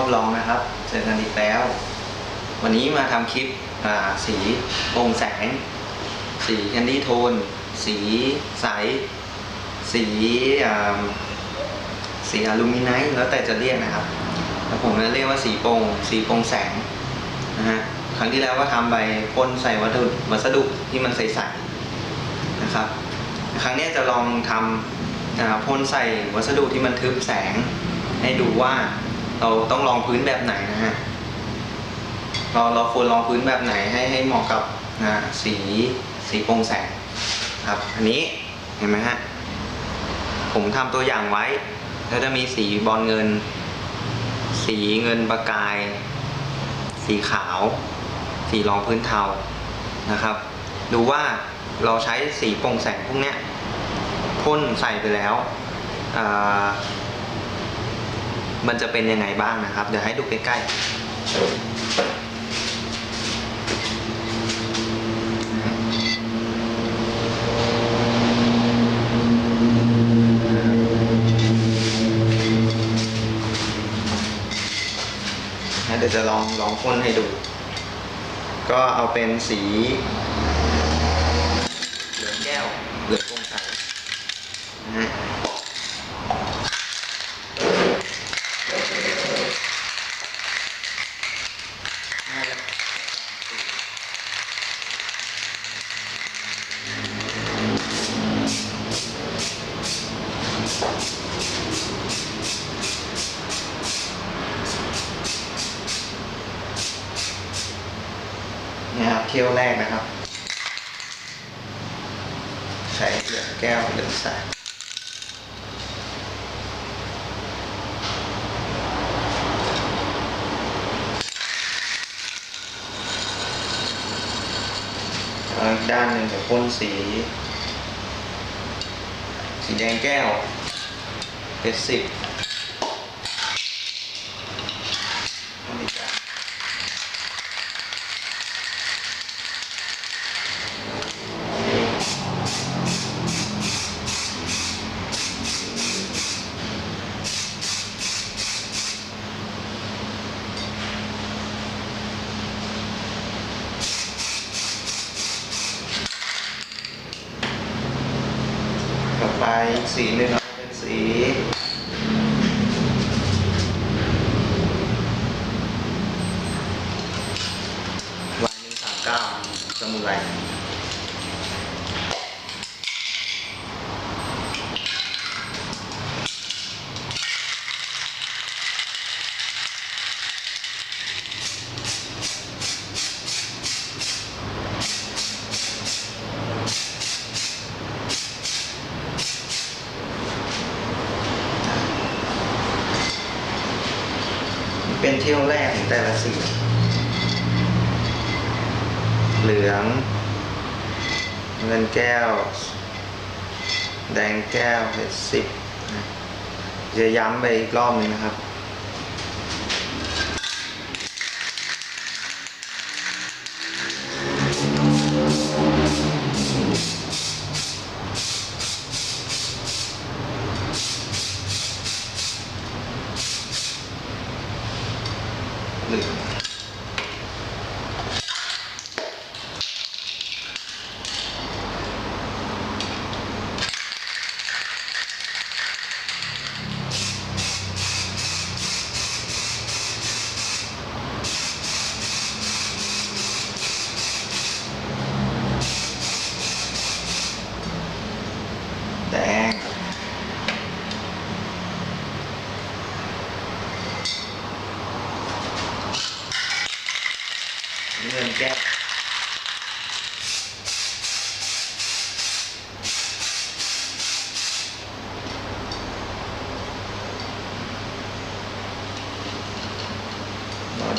อบลองนะครับเจอกันอีกแล้ว วันนี้มาทำคลิปสีโปร่งแสง สีแคนดี้โทน สีใส สีอ่าสีอลูมิไนท์แล้วแต่จะเรียกนะครับแล้วผมจะเรียกว่าสีโปร่งสีโปร่งแสงนะฮะครั้งที่แล้วก็ทำไปพ่นใส่วัสดุวัสดุที่มันใสๆนะครับ ครั้งนี้จะลองทำพ่นใส่วัสดุที่มันทึบแสงให้ดูว่า เราต้องลองพื้นแบบไหนนะฮะเราเราควรลองพื้นแบบไหนให้ให้เหมาะกับอ่าสีสีโปร่งแสงครับ อันนี้เห็นไหมฮะผมทำตัวอย่างไว้ แล้วจะมีสีบอลเงิน สีเงินประกาย สีขาว สีรองพื้นเทานะครับ ดูว่าเราใช้สีโปร่งแสงพวกเนี้ยพ่นใส่ไปแล้วอ่า มันจะเป็นยังไงบ้างนะครับ เดี๋ยวให้ดูใกล้ๆนะเดี๋ยวจะลองลองพ่นให้ดู ก็เอาเป็นสีเหลืองแก้วเหลืองโปร่งใสนะฮะ เที่ยวแรกนะครับ ใช้เหลืองแก้วเหลืองใสแล้วอีกด้านหนึ่งจะพ่นสี สีแดงแก้วเป็นสิบ ไปสีหนึ่งเอาเป็นสีวายหนึ่งสามเก้าสมุไร เป็นเที่ยวแรกของแต่ละสี เหลือง เงินแก้ว แดงแก้วเพชรสิบจะย้ำไปอีกรอบหนึงนะครับ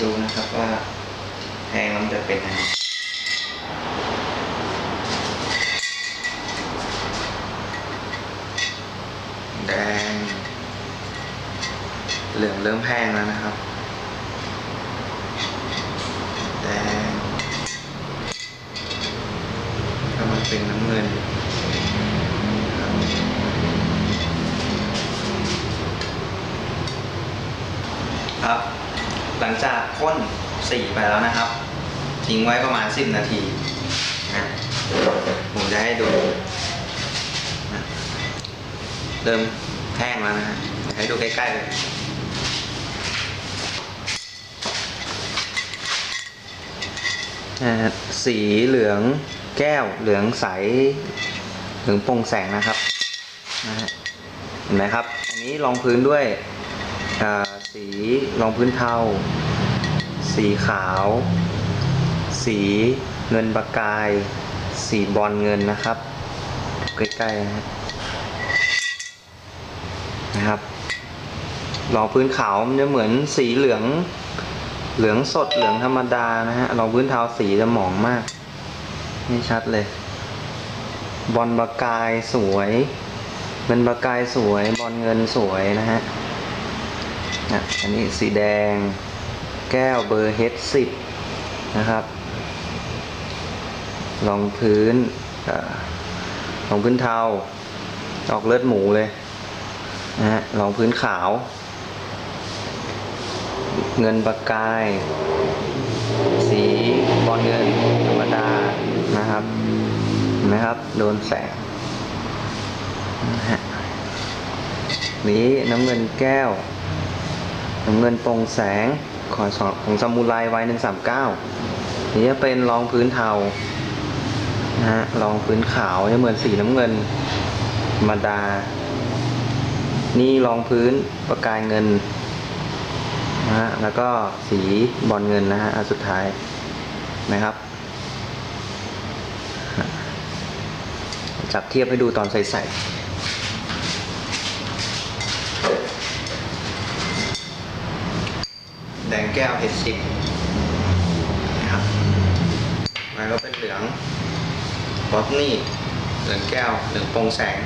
ดูนะครับว่าแทงมันจะเป็นยังไงแดง เหลืองเริ่มแห้งแล้วนะครับ แดงก็มันเป็นน้ำเงินครับครับ หลั งจากพ่นสีไปแล้วนะครับ ทิ้งไว้ประมาณ 10 นาทีนะผมจะให้ดูนะเริ่มแห้งแล้วนะฮะให้ดูใกล้ๆเลยนะสีเหลืองแก้วเหลืองใส เหลืองโปร่งแสงนะครับนะฮะเห็นไหมครับ อันนี้รองพื้นด้วยอ่าสีรองพื้นเทา สีขาว สีเงินประกาย สีบอลเงินนะครับ ใกล้ๆนะครับรองพื้นขาวมันจะเหมือนสีเหลือง เหลืองสดเหลืองธรรมดานะฮะรองพื้นเทาสีจะหมองมากนี่ชัดเลย บอลประกายสวยเงินประกายสวยบอลเงินสวยนะฮะนะอันนี้สีแดง แก้วเบอร์เฮดสิบนะครับรองพื้นรองพื้นเทา ออกเลือดหมูเลยนะฮะรองพื้นขาว เงินประกาย สีบอลเงินธรรมดานะครับเห็นไหมครับ โดนแสงนะฮะนี้น้ำเงินแก้ว น้ำเงินโปร่งแสง ขอสองของซามูไรไว้หนึ่งสามเก้านี่จะเป็นรองพื้นเทานะฮะรองพื้นขาวจะเหมือนสีน้ำเงินธรรมดา นี่รองพื้นประกายเงินนะฮะแล้วก็สีบอลเงินนะฮะอันสุดท้ายนะครับ จับเทียบให้ดูตอนใส่ใส่ แก้วเห็ดสิบนะครับแล้วก็เป็นเหลืองบอทนี่เหลืองแก้วเหลืองโปร่งแสง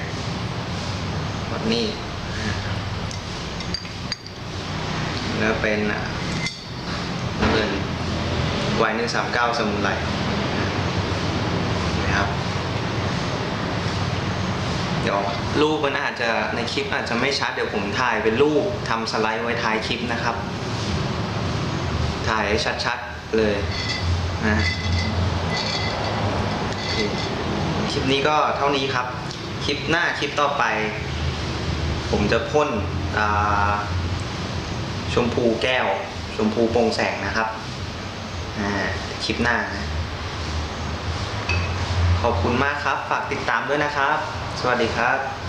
บอทนี่แล้วเป็นเงินวายหนึ่งสามเก้าสมุนไพรนะครับเดี๋ยวรูปมันอาจจะในคลิปอาจจะไม่ชัดเดี๋ยวผมถ่ายเป็นรูปทำสไลด์ไว้ท้ายคลิปนะครับ ถ่ายให้ชัดๆเลยนะโอคลิปนี้ก็เท่านี้ครับ คลิปหน้าคลิปต่อไป ผมจะพ่นชมพูแก้ว ชมพูโปร่งแสงนะครับคลิปหน้านะขอบคุณมากครับ ฝากติดตามด้วยนะครับ สวัสดีครับ